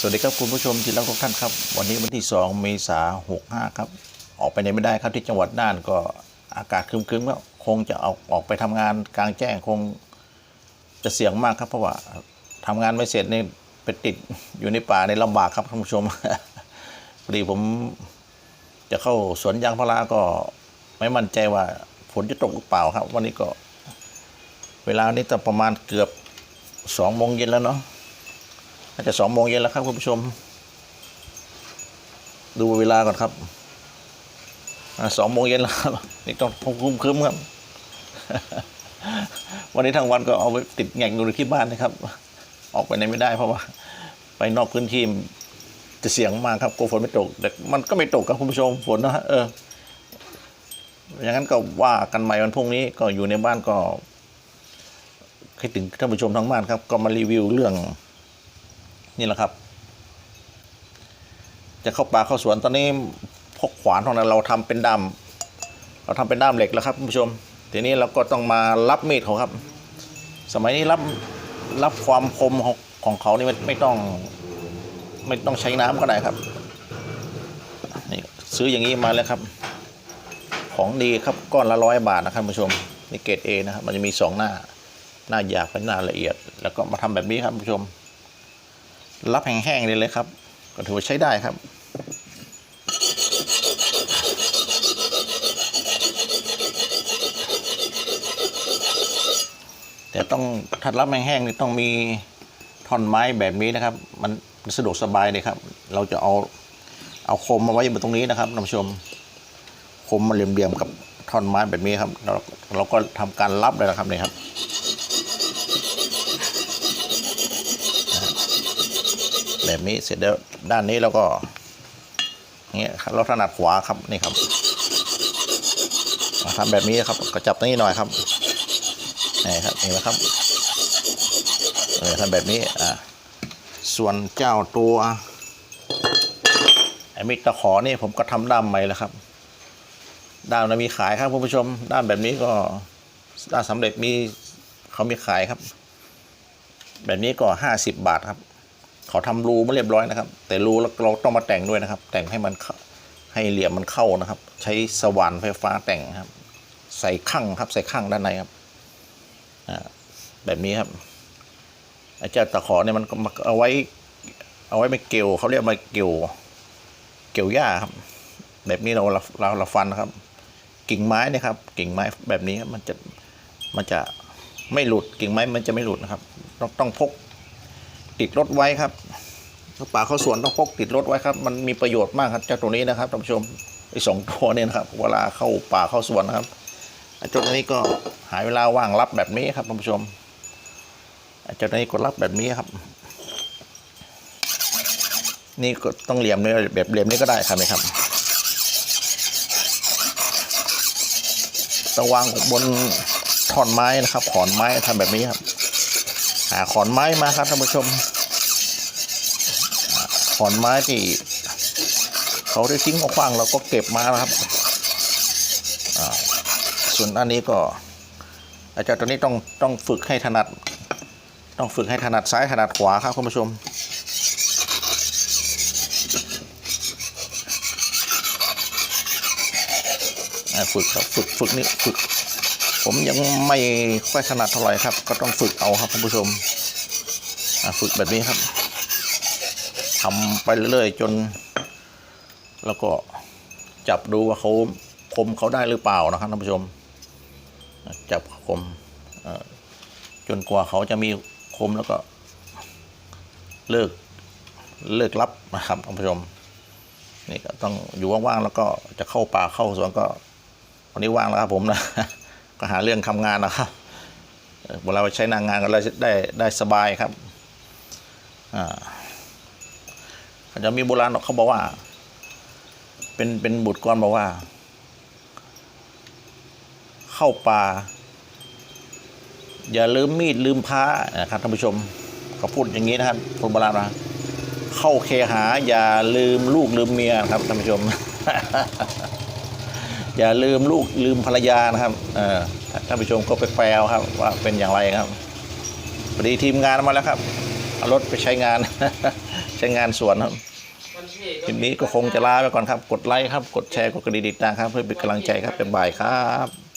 สวัสดีครับคุณผู้ชมที่รักทุกท่านครับ วันนี้วันที่ 2 เมษายน65 ครับ ออกไปไหนไม่ได้ครับที่จังหวัดน่านก็อากาศครึมๆแล้วคงจะเอาออกไปทำงานกลางแจ้งคงจะเสี่ยงมากครับ เพราะว่าทำงานไม่เสร็จนี่ไปติดอยู่ในป่าในลำบากครับท่านผู้ชมพอดีผมจะเข้าสวนยางพาราก็ไม่มั่นใจว่าฝนจะตกหรือเปล่าครับ วันนี้ก็ เวลานี้แต่ประมาณเกือบสองโมงเย็นแล้วเนาะ น่าจะสองโมงเย็นแล้วครับคุณผู้ชม ดูเวลาก่อนครับสองโมงเย็นแล้วครับนี่ต้องคุ้มคืมครับ วันนี้ทั้งวันก็เอาไปติดแงกอยู่ที่บ้านนะครับ ออกไปไหนไม่ได้เพราะว่า ไปนอกพื้นที่จะเสี่ยงมากครับกลัวฝนไม่ตก แต่มันก็ไม่ตกครับคุณผู้ชมฝนนะฮะเออ อย่างนั้นก็ว่ากันใหม่วันพรุ่งนี้ก็อยู่ในบ้านก็คิดถึงท่านผู้ชมทั้งบ้านครับ ก็มารีวิวเรื่อง นี่แหละครับ จะเข้าป่าเข้าสวนตอนนี้พกขวานของเราเราทำเป็นด้ามเราทำเป็นด้ามเหล็กแล้วครับคุณผู้ชมทีนี้เราก็ต้องมารับมีดเขาครับ สมัยนี้รับรับความคมของของเขานี่ไม่ไม่ต้องไม่ต้องใช้น้ำก็ได้ครับนี่ซื้ออย่างนี้มาแล้วครับ ของดีครับก้อนละร้อยบาทนะครับคุณผู้ชมนี่เกรดเอนะครับมันจะมีสองหน้าหน้าหยาบกับหน้าละเอียด แล้วก็มาทำแบบนี้ครับคุณผู้ชม รับแห้งๆเลยเลยครับ ก็ถือว่าใช้ได้ครับ แต่ต้องถ้ารับแห้งๆนี่ต้องมีท่อนไม้แบบนี้นะครับ มันสะดวกสบายเลยครับ เราจะเอาเอาคมมาไว้บนตรงนี้นะครับท่านผู้ชมคมมาเหลี่ยมๆกับท่อนไม้แบบนี้ครับ เราเราก็ทำการรับเลยนะครับนี่ครับ แบบนี้เสร็จแล้วด้านนี้เราก็เงี้ยเราถนัดขวาครับนี่ครับมาทำแบบนี้ครับก็จับตรงนี้หน่อยครับนี่ครับเห็นไหมครับเออทำแบบนี้อ่าส่วนเจ้าตัวไอ้มิตรตะขอนี่ผมก็ทำด้ามใหม่แล้วครับ ด้ามนะมีขายครับคุณผู้ชม ด้ามแบบนี้ก็ด้ามสำเร็จมีเขามีขายครับ แบบนี้ก็ห้าสิบบาทครับ เขาทำรูมาเรียบร้อยนะครับ แต่รูเราต้องมาแต่งด้วยนะครับ แต่งให้มันให้เหลี่ยมมันเข้านะครับ ใช้สว่านไฟฟ้าแต่งครับ ใส่ข้างครับใส่ข้างด้านในครับแบบนี้ครับไอ้เจ้าตะขอเนี่ยมันเอาไว้ เอาไว้ไม่เกี่ยวเขาเรียกมาเกี่ยวเกี่ยวหญ้าครับ แบบนี้เราเราเราเราฟันครับ กิ่งไม้นะครับ กิ่งไม้แบบนี้มันจะมันจะไม่หลุดกิ่งไม้มันจะไม่หลุดนะครับ ต้องต้องพก ติดรถไว้ครับข้าป่าเข้าสวนต้องพกติดรถไว้ครับ มันมีประโยชน์มากครับเจ้าตัวนี้นะครับท่านผู้ชมไอ้สองตัวเนี่ยนะครับ เวลาเข้าป่าเข้าสวนนะครับเจ้าตัวนี้ก็หาเวลาว่างรับแบบนี้ครับท่านผู้ชมเจ้าตัวนี้ก็รับแบบนี้ครับ นี่ก็ต้องเหลี่ยมเลยแบบเหลี่ยมนี้ก็ได้ครับไหมครับต้องวางบนท่อนไม้นะครับขอนไม้ทำแบบนี้ครับ หาขอนไม้มาครับท่านผู้ชม ขอนไม้ที่เขาได้ทิ้งเอาขว้างเราก็เก็บมานะครับ ส่วนอันนี้ก็ อาจารย์ตัวนี้ต้องต้องฝึกให้ถนัด ต้องฝึกให้ถนัดซ้ายถนัดขวาครับคุณผู้ชมฝึกครับฝึกฝึกนี่ฝึก ผมยังไม่ค่อยถนัดเท่าไหร่ครับ ก็ต้องฝึกเอาครับคุณผู้ชมฝึกแบบนี้ครับทำไปเรื่อยๆจน แล้วก็จับดูว่าเขาคมเขาได้หรือเปล่านะครับท่านผู้ชม จับคมจนกว่าเขาจะมีคมแล้วก็ เลิกเลิกรับนะครับท่านผู้ชมนี่ก็ต้องอยู่ว่างๆแล้วก็จะเข้าป่าเข้าสวนก็วันนี้ว่างแล้วครับผมนะ ก็หาเรื่องทำงานนะครับเวลาใช้นางงานก็เลยได้ได้สบายครับอ่าจะมีโบราณเขาบอกว่า เป็นเป็นบุตรกรบอกว่า เข้าป่าอย่าลืมมีดลืมพ้านะครับท่านผู้ชมเขาพูดอย่างนี้นะครับคนโบราณนะเข้าเคหาอย่าลืมลูกลืมเมียครับท่านผู้ชม อย่าลืมลูกลืมภรรยานะครับท่านผู้ชมก็ไปแปลครับ ว่าเป็นอย่างไรครับพอดีทีมงานมาแล้วครับเอารถไปใช้งาน ใช้งานสวนครับทีนี้ก็คงจะลาไปก่อนครับ กดไลค์ครับ กดแชร์กดกระดิ่งติดตามครับ เพื่อเป็นกำลังใจครับเป็นบ่ายครับ